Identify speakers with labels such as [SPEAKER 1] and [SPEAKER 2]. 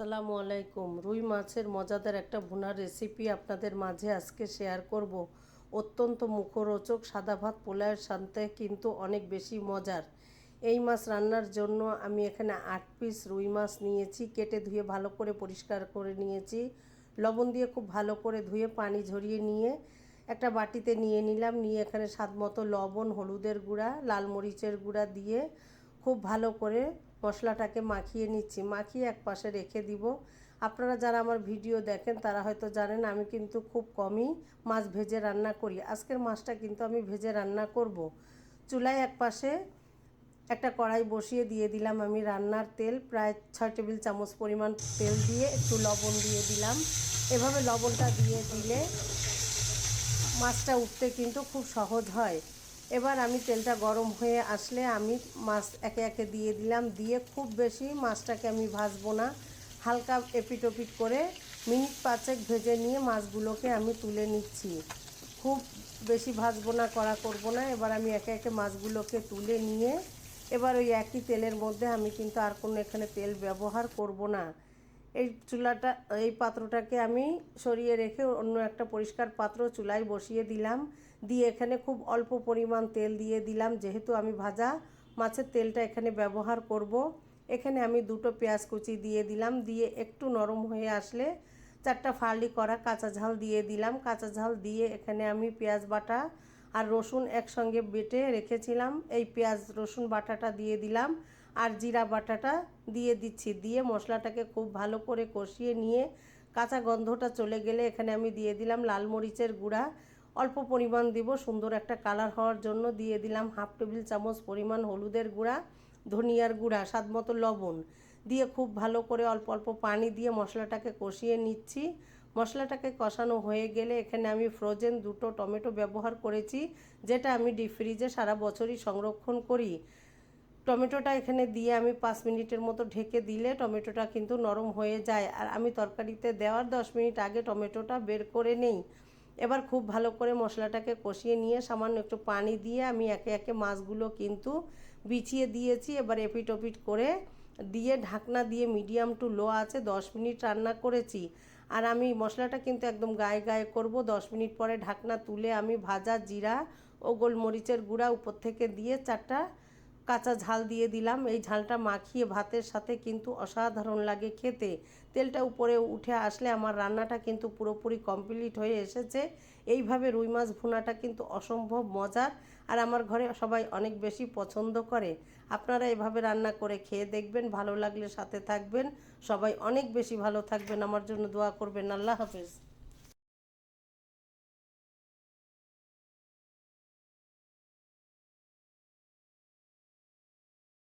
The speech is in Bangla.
[SPEAKER 1] আসসালামু আলাইকুম। রুই মাছের মজাদার একটা ভুনার রেসিপি আপনাদের মাঝে আজকে শেয়ার করব। অত্যন্ত মুখরোচক সাদা ভাত পোলায়ের সাথে কিন্তু অনেক বেশি মজার। এই মাছ রান্নার জন্য আমি এখানে আট পিস রুই মাছ নিয়েছি, কেটে ধুয়ে ভালো করে পরিষ্কার করে নিয়েছি। লবণ দিয়ে খুব ভালো করে ধুয়ে পানি ঝরিয়ে নিয়ে একটা বাটিতে নিয়ে নিলাম। নিয়ে এখানে স্বাদ মতো লবণ, হলুদের গুঁড়া, লাল মরিচের গুঁড়া দিয়ে খুব ভালো করে মশলাটাকে মাখিয়ে নিচ্ছি। মাখিয়ে এক পাশে রেখে দিব। আপনারা যারা আমার ভিডিও দেখেন, তারা হয়তো জানেন আমি কিন্তু খুব কমই মাছ ভেজে রান্না করি। আজকের মাছটা কিন্তু আমি ভেজে রান্না করব। চুলায় এক পাশে একটা কড়াই বসিয়ে দিয়ে দিলাম আমি রান্নার তেল। প্রায় ছয় টেবিল চামচ পরিমাণ তেল দিয়ে একটু লবণ দিয়ে দিলাম। এভাবে লবণটা দিয়ে দিলে মাছটা উঠতে কিন্তু খুব সহজ হয়। এবার আমি তেলটা গরম হয়ে আসলে আমি মাছ একে একে দিয়ে দিলাম, দিয়ে খুব বেশি মাছটাকে আমি ভাজবো না। হালকা এপিটোপিট করে মিনিট পাঁচেক ভেজে নিয়ে মাছগুলোকে আমি তুলে নিচ্ছি। খুব বেশি ভাজবো না, কড়া করব না। এবার আমি একে একে মাছগুলোকে তুলে নিয়ে এবার ওই একই তেলের মধ্যে আমি কিন্তু আর কোনো এখানে তেল ব্যবহার করব না। এই চুলাটা, এই পাত্রটাকে আমি সরিয়ে রেখে অন্য একটা পরিষ্কার পাত্র চুলায় বসিয়ে দিলাম। দিয়ে এখানে খুব অল্প পরিমাণ তেল দিয়ে দিলাম। যেহেতু আমি ভাজা মাছের তেলটা এখানে ব্যবহার করব, এখানে আমি দুটো পেঁয়াজ কুচি দিয়ে দিলাম। দিয়ে একটু নরম হয়ে আসলে চারটা ফালি করা কাঁচা ঝাল দিয়ে দিলাম। কাঁচা ঝাল দিয়ে এখানে আমি পেঁয়াজ বাটা আর রসুন একসঙ্গে বেটে রেখেছিলাম। এই পেঁয়াজ রসুন বাটাটা দিয়ে দিলাম। আর জিরা বাটাটা দিয়ে দিচ্ছি। দিয়ে মশলাটাকে খুব ভালো করে কষিয়ে নিয়ে কাঁচা গন্ধটা চলে গেলে এখানে আমি দিয়ে দিলাম লাল মরিচের গুঁড়া। অল্প পরিমাণ দিব, সুন্দর একটা কালার হওয়ার জন্য দিয়ে দিলাম হাফ টেবিল চামচ পরিমাণ হলুদের গুঁড়া, ধনিয়ার গুঁড়া, স্বাদ মতো লবণ। দিয়ে খুব ভালো করে অল্প অল্প পানি দিয়ে মশলাটাকে কষিয়ে নিচ্ছি। মশলাটাকে কষানো হয়ে গেলে এখানে আমি ফ্রোজেন দুটো টমেটো ব্যবহার করেছি, যেটা আমি ডিপ ফ্রিজে সারা বছরই সংরক্ষণ করি। টমেটোটা এখানে দিয়ে আমি পাঁচ মিনিটের মতো ঢেকে দিলে টমেটোটা কিন্তু নরম হয়ে যায়। আর আমি তরকারিতে দেওয়ার দশ মিনিট আগে টমেটোটা বের করে নেই। এবার খুব ভালো করে মশলাটাকে কষিয়ে নিয়ে সামান্য একটু পানি দিয়ে আমি একে একে মাছগুলো কিন্তু বিছিয়ে দিয়েছি। এবার এপিট ওপিট করে দিয়ে ঢাকনা দিয়ে মিডিয়াম টু লো আছে দশ মিনিট রান্না করেছি। আর আমি মশলাটা কিন্তু একদম গায়ে গায়ে করব। দশ মিনিট পরে ঢাকনা তুলে আমি ভাজা জিরা ও গোলমরিচের গুঁড়া উপর থেকে দিয়ে চারটা কাঁচা ঝাল দিয়ে দিলাম। এই ঝালটা মাখিয়ে ভাতের সাথে কিন্তু অসাধারণ লাগে খেতে। তেলটা উপরে উঠে আসলে আমার রান্নাটা কিন্তু পুরোপুরি কমপ্লিট হয়ে এসেছে। এইভাবে রুই মাছ ভুনাটা কিন্তু অসম্ভব মজার আর আমার ঘরে সবাই অনেক বেশি পছন্দ করে। আপনারা এভাবে রান্না করে খেয়ে দেখবেন, ভালো লাগলে সাথে থাকবেন। সবাই অনেক বেশি ভালো থাকবেন। আমার জন্য দোয়া করবেন। আল্লাহ হাফেজ।